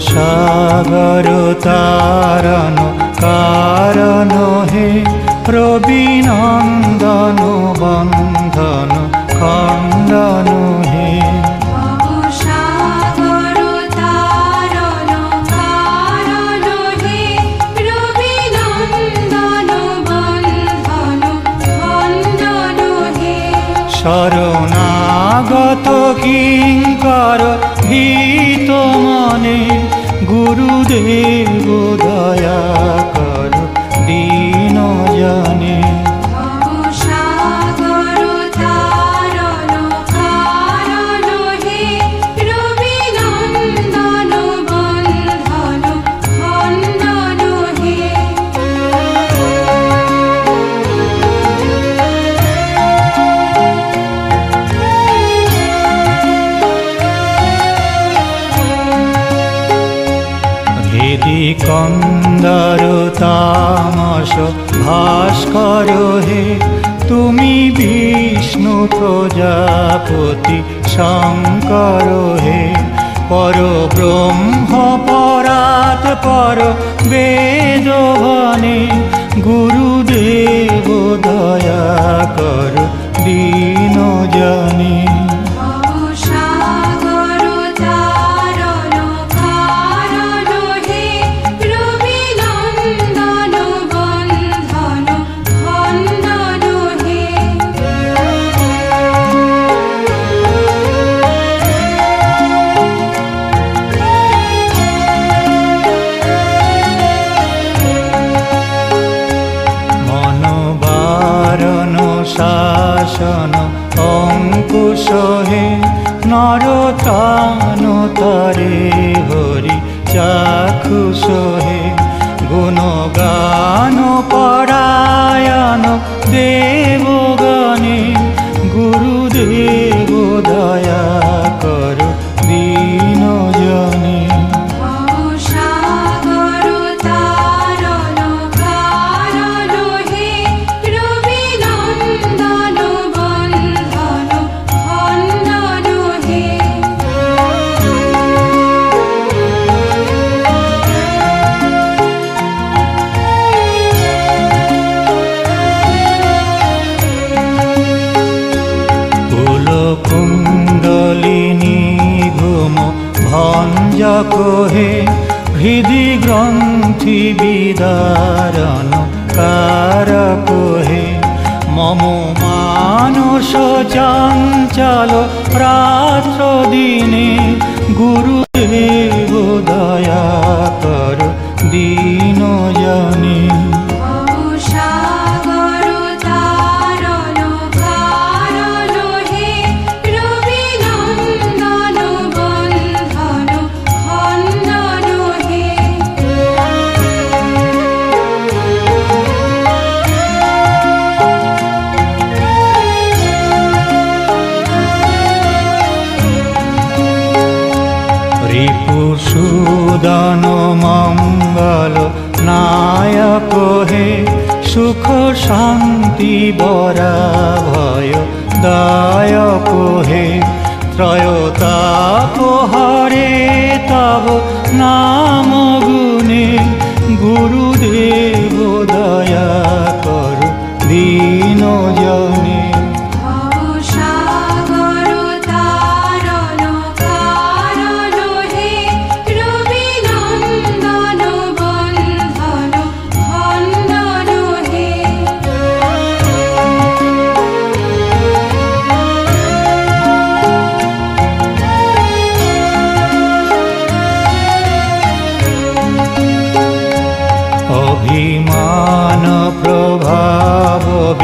সাগর তারণ কারণ হে প্রবীনন্দন বন্ধন খণ্ডন শরণাগত কিঙ্কর ভী গুরুদেব দয়া ভেদি কন্দর তামস? ভাস্কর হে, তুমি বিষ্ণু প্রজাপতি, শঙ্কর হে। পর ব্রহ্ম, পরাত, পর বেদবনে, গুরুদেব দয়া কর দীন জনে শাসন অঙ্কুশহে তরে হরি চাক্ষুষ ভঞ্জ কোহে হৃদি গ্রন্থি বিদারণ কার কোহে মম মানস চঞ্চল রাত্র দিনে গুরুদেব দয়া কর জনে রিপুসূদন মঙ্গল নায়ক হে সুখ শান্তি বরা ভয় দায়ক হে ত্রয়তাপ হরে তব নাম গুণে গুরুদেব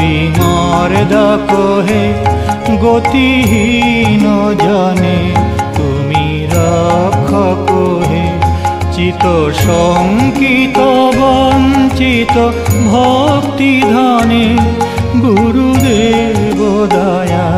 প্রভাব বিমর্দক হে গতিহীন জনে, তুমি রক্ষ হে চিত শঙ্কিত বঞ্চিত ভক্তি ধনে, গুরুদেব দয়া